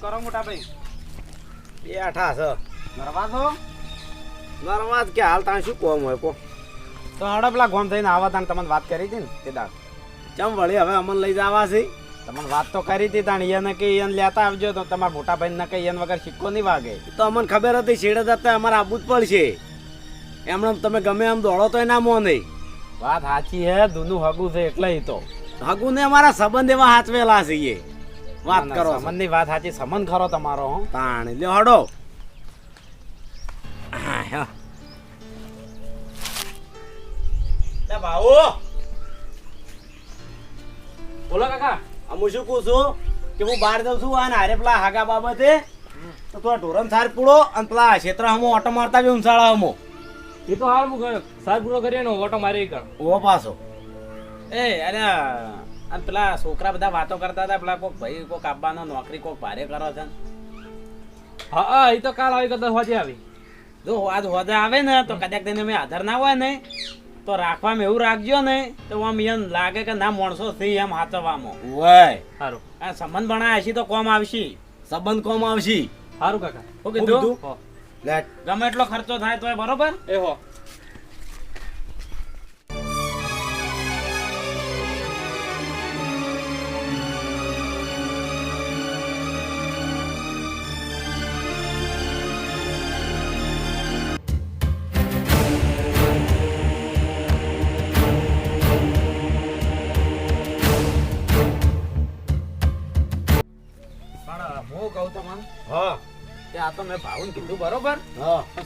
કરો મોટા ભાઈ? બેઠા છે. નરવાજો નરવાજ કે હાલ તાણ શું કોમ હોય કો તો હડો પેલા ગોમ થઈને આવા તાણ તમને વાત કરી હતી ને તે દાડ ચમ વળી હવે અમન લઈ જવા છે? તમને વાત તો કરી હતી તાણ એને કે એને લેતા આવજો તો તમારા મોટા ભાઈ ને કઈ એને વગર સિક્કો નહીં વાગે. તો અમને ખબર હતી છેડે જતા અમારે આવવું જ પડશે. એમણે તમે ગમે એમ દોડો તો ના મો નહીં. વાત સાચી હે દૂનું હગું છે એટલે તો. હગુ ને અમારા સંબંધ એવા હાથવેલા છે વાત કરો. સંબંધની વાત સાચી સંબંધ ખરો તમારો હો. પાણી લ્યો હડો. ભાઉ. બોલો કાકા. હું શું કહું છું? કે હું બહાર જાઉં છું અને હારે પેલા હાગા બાબતે તો તું ઢોરણ સાર પૂડો અને પેલા ક્ષેત્ર હમો ઓટો મારતા બી ઉંચાળા હમો. એ તો હાલ સાર પૂરો કરીએ ને ઓટો મારી કર. ઓ પાછો. એ અરે અને પેલા છોકરા બધા વાતો કરતા હતા પેલા કોક ભાઈ કોક આપવાનો નોકરી કોક ભારે કરો છે. ને. હા એ તો કાલ આવી કદાચ હોજે આવી. જો આજ હોજે આવે ને તો કદાચ તેને મેં આધાર ના હોય ને તો રાખવામાં એવું રાખજો ને તો આમ એમ લાગે કે ના માણસો થઈ એમ હાચવવામાં. ઓય. સારું આ સંબંધ બનાવ્યા છે તો કોમ આવશે. સંબંધ કોમ આવશે? સારું કાકા. ઓકે જો ગમે એટલો ખર્ચો થાય તોય બરોબર. એ હો. તો મેં ભાવન કીધું બરોબર.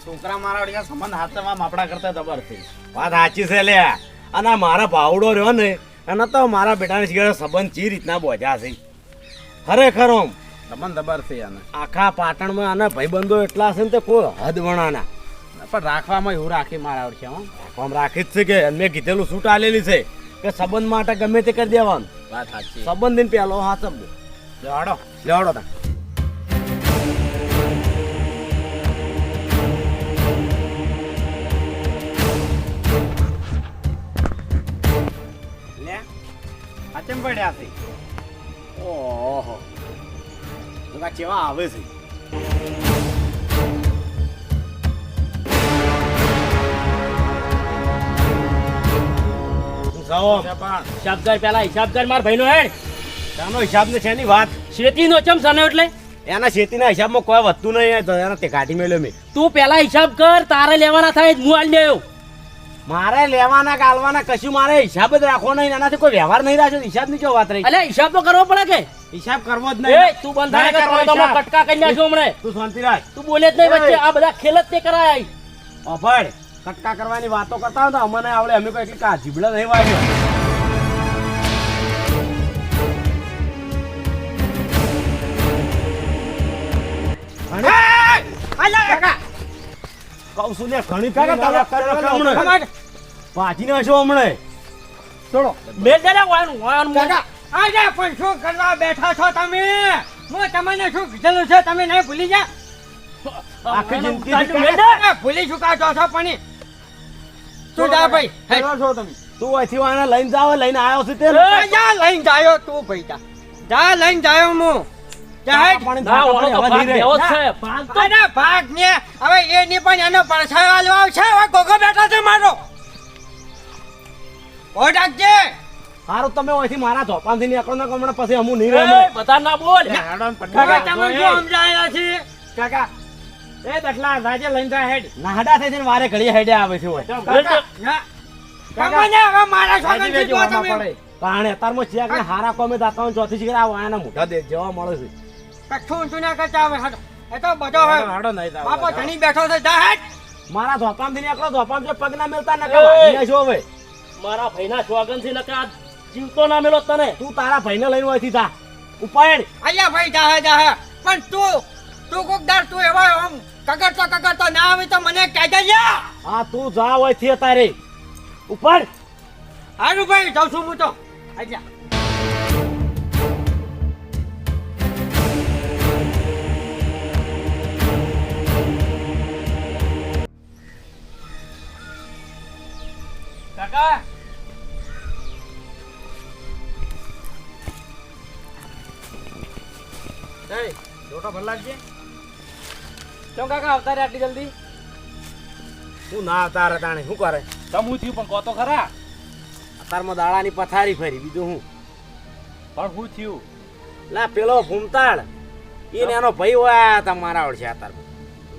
છોકરા મારા વળી સંબંધ હાથમાં માપડા કરતા જબર છે વાત સાચી છે લે અને મારા ભાવડો રહ્યો ને એના તો મારા બેટાની શીખે સંબંધ ચી રીતના બોજા છે. ખરેખર ઓમ સંબંધ જબર છે આને. આખા પાટણમાં આના ભાઈબંધો એટલા છે ને તે કોઈ હદ વણાના. પણ રાખવામાં એવું રાખી મારા આવડશે હો. રાખવામાં રાખી જ છે કે મેં કીધેલું છૂટ આલેલી છે કે સંબંધ માટે ગમે તે કરી દેવાનું. વાત સાચી. સંબંધ પેલો હા લેવાડો લેવાડો. લેવડો તા લે આ પડ્યા છે? ઓહો. બધા કેવા આવે છે? હું જાઉં આમ. પણ. હિસાબ કર પેલા હિસાબ કર માર ભાઈનો હેડ. શાનો હિસાબ ને છે ની વાત? શેતીનો ચમ સને એટલે? એના ખેતીના હિસાબમાં કોઈ વધતું નહીં એના તે કાઢી મેલ્યો મેં. તું પેલા હિસાબ કર તારે લેવાના થાય હું આલી મારે લેવાના કાલવાના કશું મારે હિસાબ જ રાખવો નહીં. એનાથી કોઈ વ્યવહાર નહીં રાખ્યો હિસાબની કેવો વાત રહી? એટલે હિસાબ તો કરવો પડે કે? હિસાબ કરવો જ નહીં. તું બંધ થાય. કટકા કરી નાખ્યો હમણે. તું શાંતિ રાખ તું બોલે જ નહીં વચ્ચે આ બધા ખેલ જ તે કરાય અભડ કટકા કરવાની વાતો કરતા હોય તો અમને આવડે. અમે કોઈ એટલી કા જીબડા નહીં વાગ્યો કહું છું લે, ઘણી નાટક કર્યો કે હમણે. વાયનું વાયનું આજે પણ શું કરવા બેઠા છો તમે? હું તમને શું કીધેલું છે તમે નહીં ભૂલી જા આખી જિંદગી મેં ભૂલી ચૂકા છો છો પણ તું જા ભાઈ છો તમે? તું અહીંથી વાળાને લઈને જાવ લઈને આવ્યો છે તે જા લઈને જાયો તું ભાઈ જા. જા લઈને જાયો હું. ભાગ ધીરે. દેવો જ છે. ભાગ તો. અરે ભાગ ને. હવે એની પણ એનો પડછાયો આલવા આવશે. હવે ગોગો બેઠો છે મારો. ઓ ડાકજે હારું તમે અહીંથી મારા ધોપાનથી નીકળો ને હમણાં પછી અમુ નહીં એ, બધા ના બોલ. હાડો ને હવે પટકા તમે શું સમજાયા છે. કાકા એ દટલા રાજે લઈને જા હેડ. નાહડા થઈ જઈને વારે ઘડી હેડે આવે છે હોય ના. તમને હવે મારા રાજી છોકરાને વેજો તમે. પડે. પણ અત્યારમાં ચિયાક ને હારા કોમે દાતા હોય ચોથી શીખર આ વાયાના મોઢા દે જેવા મળે છે. કચ્છું ઊંચું ના કરતા. એ તો બધો હાડો હવે હાડો નહીં જાવ બાપો ધણી બેઠો છે જા હેડ. મારા ધોપામથી એકલો ધોપામ જો પગ ના મેલતા ન એ! છો હવે? મારા ભાઈના સ્વાગનથી નકા. આ જીવતો ના મેલો તને. તું તારા ભાઈને લઈને અહીંથી જા. ઉપાડ અહીંયા ભાઈ જાહે જાહે પણ તું તું કોક દાડ તું એવા આમ કગરતો કગરતો ના આવે તો મને કહેજે યા હા તું જા હોય છે તારે ઉપાડ હારું ભાઈ જાઉં છું હું તો. આજા કાકા લોટો ભર લાગજે કેમ કાકા આવતા રે આટલી જલ્દી હું ના તારે તાણે શું કરે તમ હું થયું પણ કહો તો ખરા અતારમાં દાડાની પથારી ફરી બીજું હું? પણ હું થયું લા પેલો ભૂમતાળ ઈને એનો ભાઈ હોય તમારા ઓળશે અતારમાં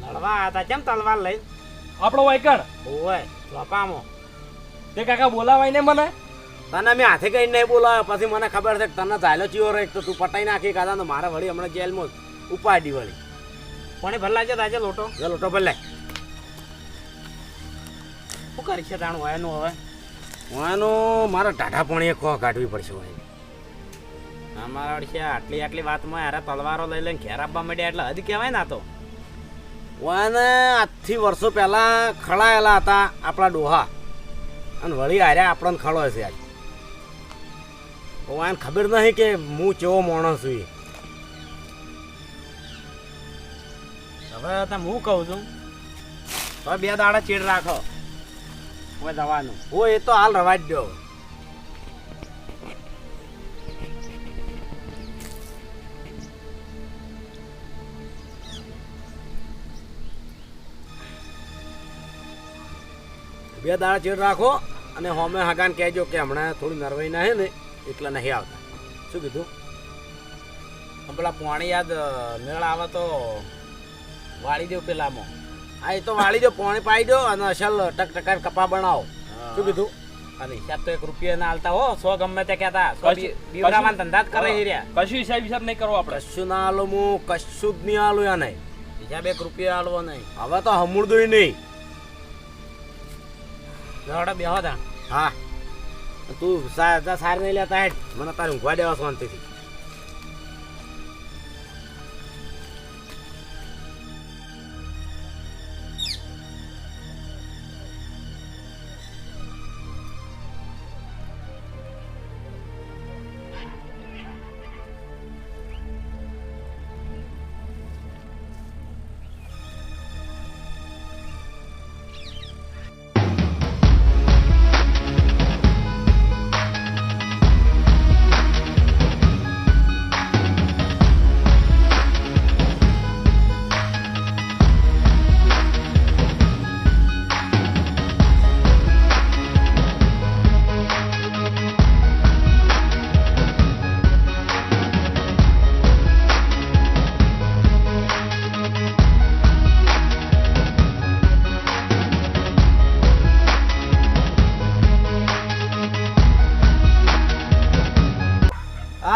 લડવા હતા કેમ તલવાર લઈ? આપણો વાયકણ હોય બાપામો તે કાકા બોલાવાય ને મને? તને મેં હાથે કઈ નહીં બોલાવ્યો પછી મને ખબર છે કે તને ચાલ્યો ચીઓ રે તો તું પટાઈ નાખી કાઢા તો મારે વળી હમણાં જેલમાં ઉપાડી વળી. કોને ભરલા છે તાજે લોટો. જે લોટો ભલે શું કરી છે તાણું હોય હવે? એનો મારે ટાઢા પાણીએ ખો કાઢવી પડશે હોય અમારા વડશે આટલી આટલી વાતમાં યાર તલવારો લઈ લઈને ઘેર આપવા માંડ્યા એટલે હદ કહેવાય ને તો. વાને આજથી વર્ષો પહેલાં ખડાયેલા હતા આપણા ડોહા. અને વળી હાર્યા આપણને ખડો છે આજ ભગવાન ખબર નહીં કે હું કેવો માણસ છું. હવે તમે હું કહું છું? હવે બે દાડા ચીડ રાખો. કોઈ દવાનું હું એ તો હાલ રવા જ દો. બે દાડા ચેડ રાખો. અને હોમે હગાન કહેજો કે હમણાં થોડી નરવાઈ ના હે ને એટલે નહીં આવતા. શું કીધું? પેલા પાણી યાદ મેળ આવે તો વાળી દો પેલામાં આ એ તો વાળી દો પાણી પાઈ દો અને અસલ ટક ટકા કપા બનાવો. શું કીધું? અને હિસાબ તો એક રૂપિયા ના આલતા હો સો ગમે તે કહેતા. સો બીવડામાં ધંધા જ કરે રહ્યા કશું હિસાબ હિસાબ નહીં કરવો આપણે. કશું ના હાલો હું કશું જ નહીં આલું યા નહીં. હિસાબ એક રૂપિયા આલવો નહીં. હવે તો હમુરદુય નહીં. લડો બેહો તા. હા. તું સાર નહીં લેતા હેઠ મને તારે ઊંઘવા દેવા શાંતિથી.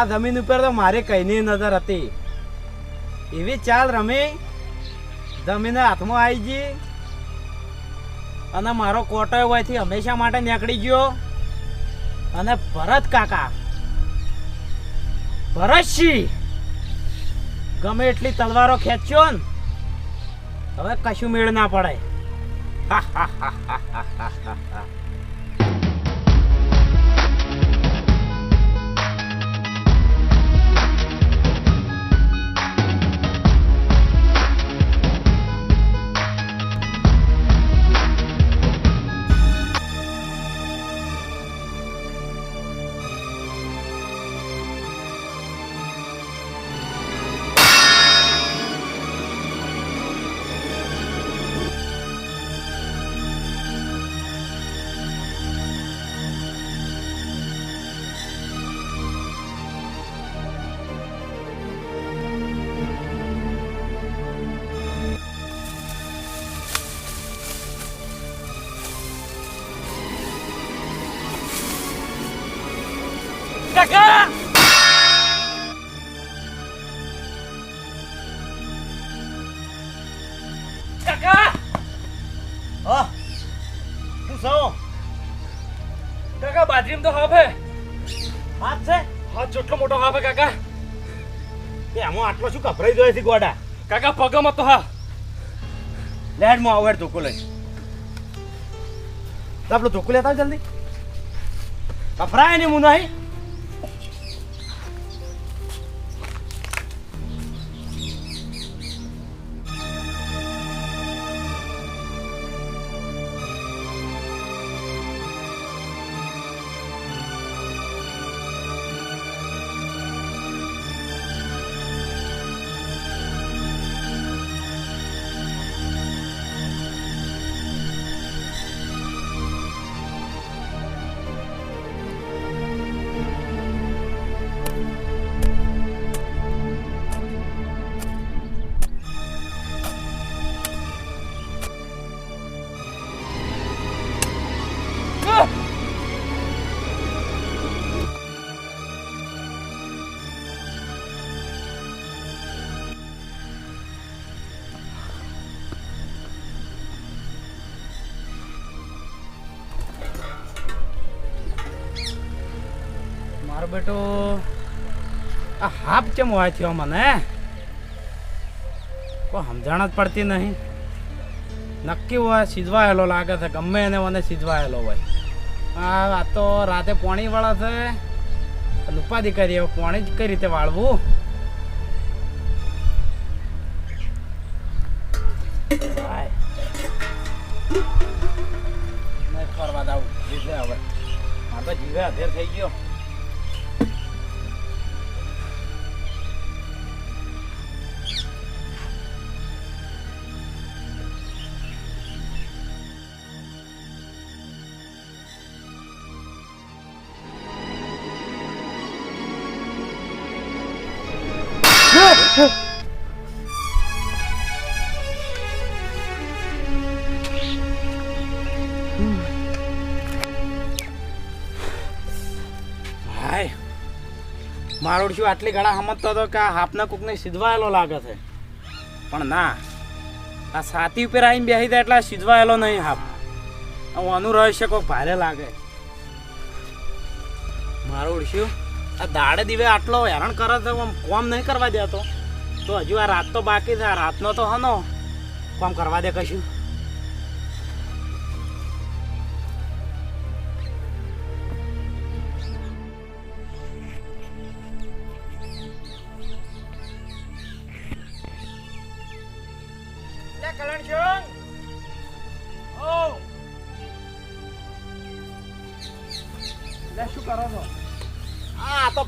જમીન ઉપર તો મારે કઈની નજર હતી. એવી ચાલ રમી જમીન હાથમાં આવી ગઈ અને મારો કોટો હોયથી હંમેશા માટે નીકળી ગયો અને ભરત કાકા, ભરતસિંહ, ગમે એટલી તલવારો ખેંચ્યો ને, હવે કશું મેળ ના પડે. કાકા કાકા તો હાફ હે. હાથ છે? હાથ જેટલો મોટો હાફ હે કાકા. એ આમાં આટલો શું કપરાઈ ગયો છે ગોડા? કાકા પગમ તો હા. લેડમાં આવેડ ધોકો લઈ આપણો ધોકો લેતા જલ્દી. કપરાય નહીં હું નહીં. બેટો આ હાફ કેમ હોય થયો મને કોઈ સમજણ જ પડતી નહીં. નક્કી હોય સીધવાયેલો લાગે છે, ગમે એને મને સીધવાયેલો હોય. આ આ તો રાતે પોણી વાળા છે લુપાદી કરી કરીએ પોણી જ કઈ રીતે વાળવું? ફરવા જાવું જીવે હવે. આ તો જીવે અધેર થઈ ગયો. મારો શું આટલી ઘણા સમજતો હતો કે આ હાપના કૂકને સીધવાયેલો લાગે છે? પણ ના, આ સાતી ઉપર આવીને બેસી જાય એટલે સીધવાયેલો નહીં હાપ. હું આનું રહસ્ય કોઈક ભારે લાગે. મારો ઓળશ્યું આ દાડે દીવે આટલો હેરાન કરે છે, આમ કોમ નહીં કરવા દેતો? તો હજુ આ રાત તો બાકી છે, આ રાતનો તો હનો. કોમ કરવા દે કશું?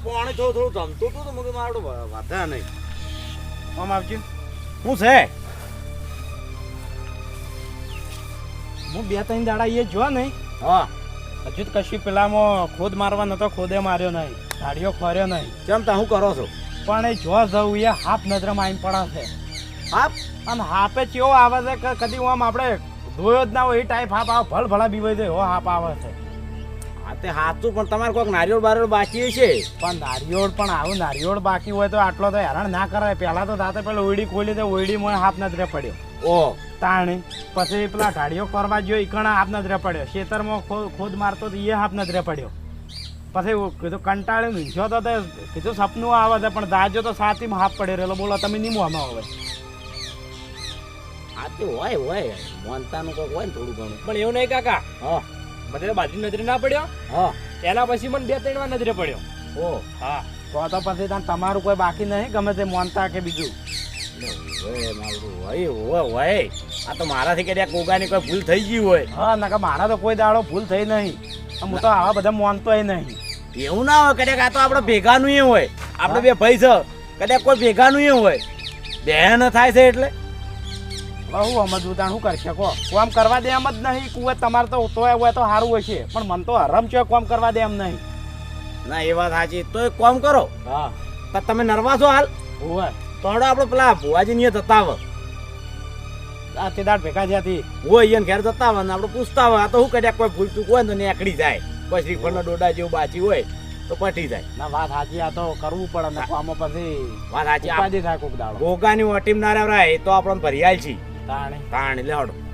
પોણે થોડું થોડું જમતું હતું તો મુકે મારું વધે નહીં. આમ આવજો. હું છે? હું બે ત્રણ દાડા એ જો નહીં. હા. હજુ તો કશું પેલામાં ખોદ મારવા નતો ખોદે માર્યો નહીં. ગાડીઓ ખોર્યો નહીં. કેમ તા હું કરો છો? પણ એ જો જવું એ હાફ નજરમાં પડા છે. હાપ અને હાપે ચેવો આવે છે કે કદી આમ આપણે ધોયો જ ના હોય એ ટાઈપ હાપ આવે ભલ ભલા બીવાય છે એવો હાપ આવે છે. તે સાચું પણ તમારે કોઈક નારિયોળ બારિયોળ બાકી છે? પણ નારિયોળ પણ આવું નારિયોળ બાકી હોય તો આટલો તો હેરાન ના કરાય. પહેલા તો દાતે પેલા ઓયડી ખોલી તો ઓયડીમાં હાફ નજરે પડ્યો. ઓ. તાણી પછી પેલા ઢાળીઓ કરવા ગયો ઈકણા હાફ નજરે પડ્યો. ખેતરમાં ખોદ મારતો તો એ હાથ નજરે પડ્યો. પછી કીધું કંટાળી ઊંઝ્યો તો તે કીધું સપનું આવે છે પણ દાજો તો સાતીમાં હાફ પડ્યો. રહેલો બોલો તમે નહીં મોમાં હવે આ હોય હોય. મોનતાનું કોઈક હોય ને થોડું ઘણું. પણ એવું નહીં કાકા. હા. મને બાજુ નજરે ના પડ્યો. હા. એના પછી મને બે ત્રણ વાર નજરે પડ્યો. ઓ. હા. તો તો પછી તાન તમારું કોઈ બાકી નહીં ગમે તે મોનતા કે બીજું. આ તો મારાથી કદાચ કોગાની કોઈ ભૂલ થઈ ગઈ હોય. હા નકા મારા તો કોઈ દાડો ભૂલ થઈ નહીં. હું તો આવા બધા મોનતોય નહીં. એવું ના હોય કદાચ આ તો આપણે ભેગાનું એ હોય. આપણે બે ભાઈ છે કદાચ કોઈ ભેગાનું એ હોય. બેન થાય છે એટલે. બહુ સમજવું તાણ શું કરશે શકો કોમ કરવા દે એમ જ નહીં કુવે તમારે તો તોય હોય તો સારું હોય છે પણ મન તો હરમ છે કોમ કરવા દે એમ નહીં. ના એ વાત સાચી. તો કોમ કરો. હા. તો તમે નર્વા છો હાલ. હોય તોડો આપણો પેલા ભુવાજી ની જતા આવે આ તે દાડ ભેગા જ્યાંથી હોય અહીંયા ઘેર જતા આવે ને આપણે પૂછતા હોય. આ તો શું કર્યા? કોઈ ભૂલ ચૂક હોય ને તો નીકળી જાય. કોઈ શ્રીફળના ડોડા જેવું બાચી હોય તો પટી જાય. ના વાત સાચી આ તો કરવું પડે ને આમાં પછી વાત સાચી. થાય કોક દાડો. ગોગાની ઓટીમ ના રહે તો આપણને ભરિયાલ છે. તાણે તાણ